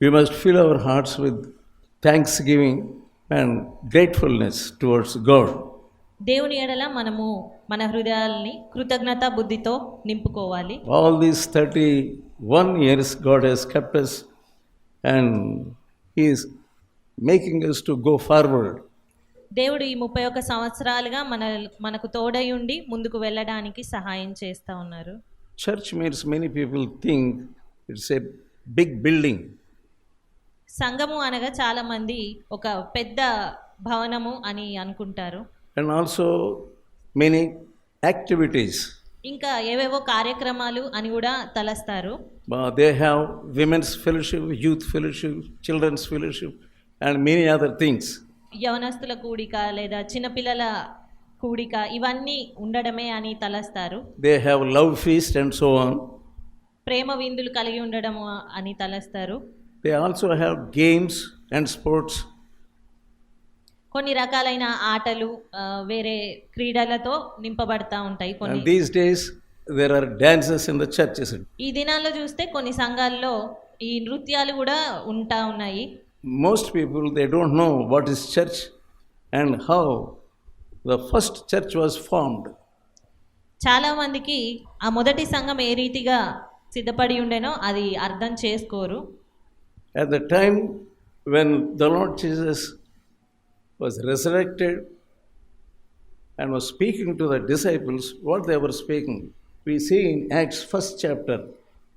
We must fill our hearts with thanksgiving and gratefulness towards God. దేవుని ఎడల మనము మన హృదయాల్ని కృతజ్ఞత బుద్ధితో నింపుకోవాలి All these 31 years, God has kept us and He is making us to go forward. దేవుడు ఈ ముప్పై ఒక్క సంవత్సరాలుగా మన మనకు తోడై ఉండి ముందుకు వెళ్ళడానికి సహాయం చేస్తూ ఉన్నారు Church means many people think it's a big building. సంఘము అనగా చాలా మంది ఒక పెద్ద భవనము అని అనుకుంటారు. అండ్ ఆల్సో మెనీ యాక్టివిటీస్ ఇంకా ఏవేవో కార్యక్రమాలు అని కూడా తలస్తారు. They have women's fellowship youth fellowship children's fellowship and many other things యవనస్తుల కూడిక లేదా చిన్నపిల్లల కూడిక ఇవన్నీ ఉండడమే అని తలస్తారు. They have love feast and so on ప్రేమ విందులు కలిగి ఉండడము అని తలస్తారు. They also have games and sports కొన్ని రకాలైన ఆటలు వేరే క్రీడలతో నింపబడతా ఉంటాయి కొన్ని. These days there are dances in the churches ఈ దినాల్లో చూస్తే కొన్ని సంఘాల్లో ఈ నృత్యాలు కూడా ఉంటా ఉన్నాయి. Most people they don't know what is church and how the first church was formed చాలా మందికి ఆ మొదటి సంఘం ఏ రీతిగా సిద్ధపడి ఉండేనో అది అర్థం చేసుకోరు. At the time when the Lord Jesus was resurrected and was speaking to the disciples, what they were speaking, we see in Acts first chapter.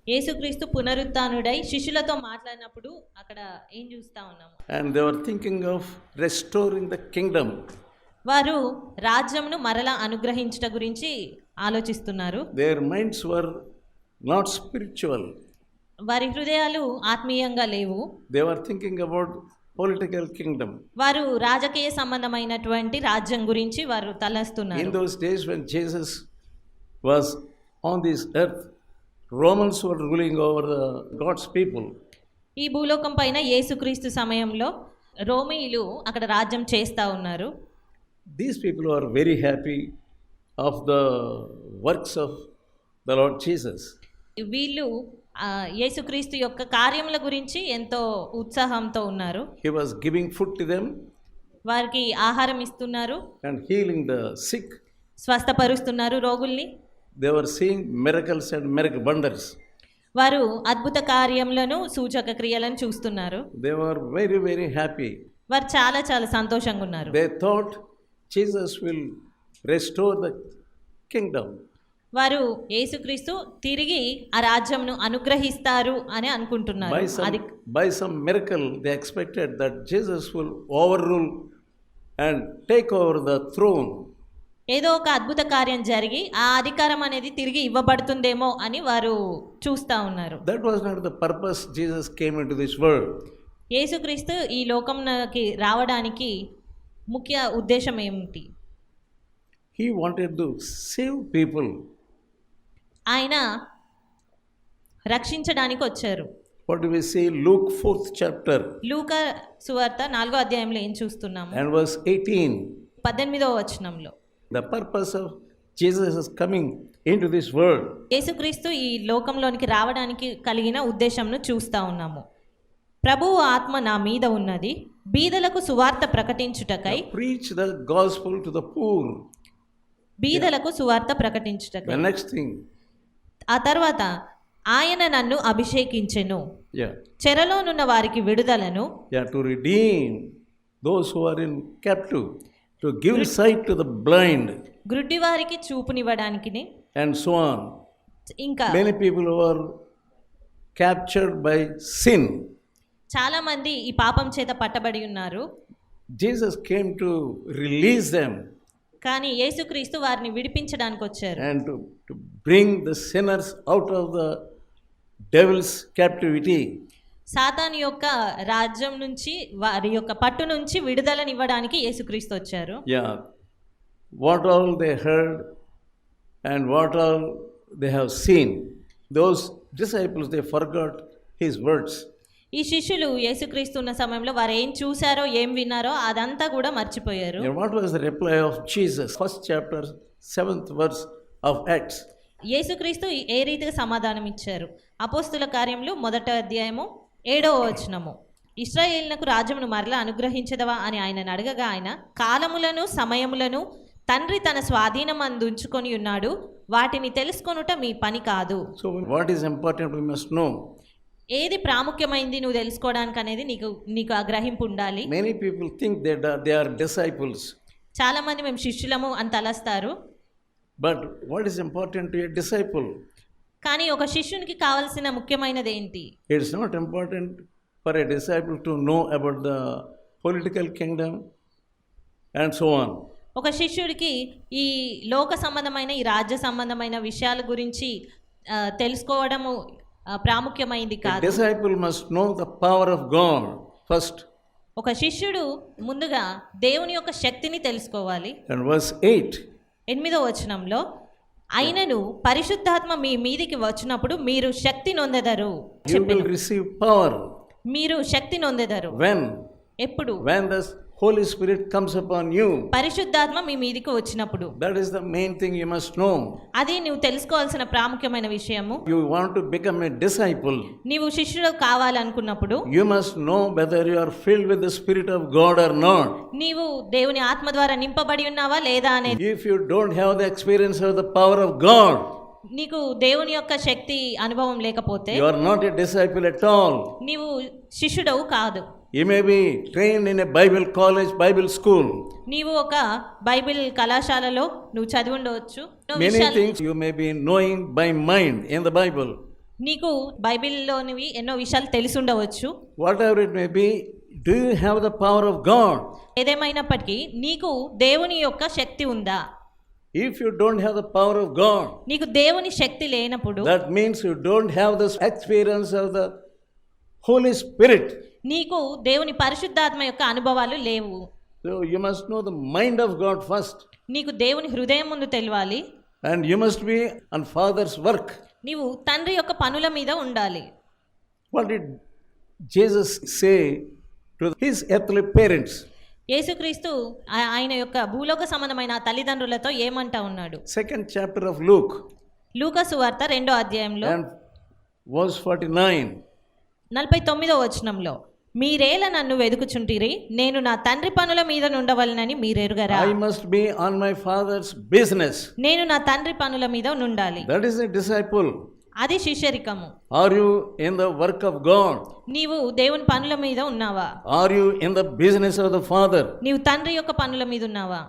యేసుక్రీస్తు పునరుత్నుడై శిష్యులతో మాట్లాడినప్పుడు అక్కడ ఏం చూస్తా ఉన్నాము And they were thinking of restoring the kingdom. వారు రాజ్యంను మరలా అనుగ్రహించుట గురించి ఆలోచిస్తున్నారు Their minds were not spiritual. వారి హృదయాలు ఆత్మీయంగా లేవు. They're thinking about political kingdom వారు రాజకీయ సంబంధమైనటువంటి రాజ్యం గురించి వారు తలస్తున్నారు. In those Jesus was on this earth Romans were ruling over the God's people ఈ భూలోకం పైన యేసుక్రీస్తు సమయంలో రోమీయులు అక్కడ రాజ్యం చేస్తూ ఉన్నారు. These people are very happy of the works of the Lord Jesus వీళ్ళు యేసుక్రీస్తు యొక్క కార్యముల గురించి ఎంతో ఉత్సాహంతో ఉన్నారు. He was giving food to them వారికి ఆహారం ఇస్తున్నారు. అండ్ హీలింగ్ ద సిక్ స్వస్థపరుస్తున్నారు రోగుల్ని. They were seeing miracles and miracle wonders వారు అద్భుత కార్యములను సూచక క్రియలను చూస్తున్నారు. They were very very happy వారు చాలా చాలా సంతోషంగా ఉన్నారు. They thought Jesus will restore the kingdom వారు యేసుక్రీస్తు తిరిగి ఆ రాజ్యంను అనుగ్రహిస్తారు అని అనుకుంటున్నారు. By some miracle they expected that Jesus will overrule and take over the throne ఏదో ఒక అద్భుత కార్యం జరిగి ఆ అధికారం అనేది తిరిగి ఇవ్వబడుతుందేమో అని వారు చూస్తా ఉన్నారు. That was the purpose Jesus came this world యేసుక్రీస్తు ఈ లోకంకి రావడానికి ముఖ్య ఉద్దేశం ఏమిటి? He wanted to save people ఆయన రక్షించడానికి వచ్చారు. What do we see? Luke 4th chapter. లూక సువార్త నాలుగో అధ్యాయంలో ఏం చూస్తున్నాము? And verse 18. పద్దెనిమిదవ వచనంలో. The purpose of Jesus is coming into this world. యేసుక్రీస్తు ఈ లోకంలోనికి రావడానికి కలిగిన ఉద్దేశంను చూస్తా ఉన్నాము. ప్రభువు ఆత్మ నా మీద ఉన్నది బీదలకు సువార్త ప్రకటించుటకై preach the gospel to the poor. బీదలకు సువార్త ప్రకటించుటకై. The next thing, ఆ తర్వాత ఆయన నన్ను అభిషేకించెను. చెరలో నున్న వారికి విడుదలను. To redeem those who in captive to give sight to the blind గ్రుడ్డి వారికి చూపునివ్వడానికి అండ్ సో ఇంకా many people are captured by sin చాలా మంది ఈ పాపం చేత పట్టబడి ఉన్నారు. Jesus came to release them కానీ యేసుక్రీస్తు వారిని విడిపించడానికి వచ్చారు and to to bring the sinners out of the devil's captivity Satan యొక్క రాజ్యం నుంచి వారి యొక్క పట్టు నుంచి విడుదలని ఇవ్వడానికి యేసుక్రీస్తు వచ్చారు. Yeah what all they heard and what all they have seen those disciples they forgot his words ఈ శిష్యులు యేసుక్రీస్తు ఉన్న సమయంలో వారు ఏం చూశారో ఏం విన్నారో అదంతా కూడా మర్చిపోయారు what was the reply of Jesus? First chapter, seventh verse of Acts. యేసుక్రీస్తు ఏ రీతిగా సమాధానం ఇచ్చారు అపోస్తుల కార్యములు మొదట అధ్యాయము ఏడవ వచనము ఇస్రాయేలునకు రాజ్యమును మరలా అనుగ్రహించదవా అని ఆయనను అడగగా ఆయన కాలములను సమయములను తండ్రి తన స్వాధీనం ఉంచుకొని ఉన్నాడు వాటిని తెలుసుకొనుట మీ పని కాదు So, what is important we must know. ఏది ప్రాముఖ్యమైంది నువ్వు తెలుసుకోవడానికి అనేది నీకు నీకు అగ్రహింపు ఉండాలి. Many people think they are disciples చాలా మంది మేము శిష్యులము అని తలస్తారు. But what is important to a disciple కానీ ఒక శిష్యునికి కావాల్సిన ముఖ్యమైనది ఏంటి it is not important for a disciple to know about the political kingdom and so on ఒక శిష్యుడికి ఈ లోక సంబంధమైన ఈ రాజ్య సంబంధమైన విషయాల గురించి తెలుసుకోవడము ప్రాముఖ్యమైంది కాదు. disciple must know the power of God first. ఒక శిష్యుడు ముందుగా దేవుని యొక్క శక్తిని తెలుసుకోవాలి. And verse 8 ఎనిమిదో వచనంలో అయినను పరిశుద్ధాత్మ మీ మీదికి వచ్చినప్పుడు మీరు శక్తి నొందెదరు you will receive power. మీరు శక్తి నొందెదరు. When? ఎప్పుడు? When the holy spirit comes upon you పరిశుద్ధాత్మ మీ మీదకి వచ్చినప్పుడు. That is the main thing you must know అది నీవు తెలుసుకోవాల్సిన ప్రాముఖ్యమైన విషయము. You want to become a disciple నీవు శిష్యుడు కావాలనుకున్నప్పుడు you must know whether you are filled with the spirit of God or not. నీవు దేవుని ఆత్మ ద్వారా నింపబడి ఉన్నావా లేదా అనేది. If you don't have the experience of the power of God నీకు దేవుని యొక్క శక్తి అనుభవం లేకపోతే you are not a disciple at all నీవు శిష్యుడవు కాదు. You may be trained in a Bible college, Bible school. నీవు ఒక బైబిల్ కళాశాలలో నువ్వు చదివి ఉండవచ్చు ఎన్నో Many విషయాలు- things you may be knowing by mind in the Bible. నీకు బైబిల్లోనివి ఎన్నో విషయాలు తెలిసి ఉండవచ్చు Whatever it may be, do you have the power of God? ఏదేమైనప్పటికీ నీకు దేవుని యొక్క శక్తి ఉందా If you don't have the power of God, నీకు దేవుని శక్తి లేనప్పుడు that means you don't have this experience of the holy spirit నీకు దేవుని పరిశుద్ధాత్మ యొక్క అనుభవాలు లేవు. So you must know the mind of God first నీకు దేవుని హృదయం ముందు తెలియాలి and you must be on father's work నీవు తండ్రి యొక్క పనుల మీద ఉండాలి. What did Jesus say to his earthly parents యేసుక్రీస్తు ఆయన యొక్క భూలోక సంబంధమైన తల్లిదండ్రులతో ఏమంటా ఉన్నాడు? సెకండ్ చాప్టర్ ఆఫ్ లూక్ లూకా వార్త రెండో అధ్యాయంలో. వర్స్ ఫార్టీ నైన్ నలభై తొమ్మిదో వచనంలో మీరేల నన్ను వెదుకుచుంటిరి నేను నా తండ్రి పనుల మీద నుండవలనని మీరెరుగరా I must be on my Father's business. నేను నా తండ్రి పనుల మీద నుండాలి That is a disciple. అది శిష్యరికము Are you in the work of God? నీవు దేవుని పనుల మీద ఉన్నావా Are you in the business of the Father? నీవు తండ్రి యొక్క పనుల మీద ఉన్నావా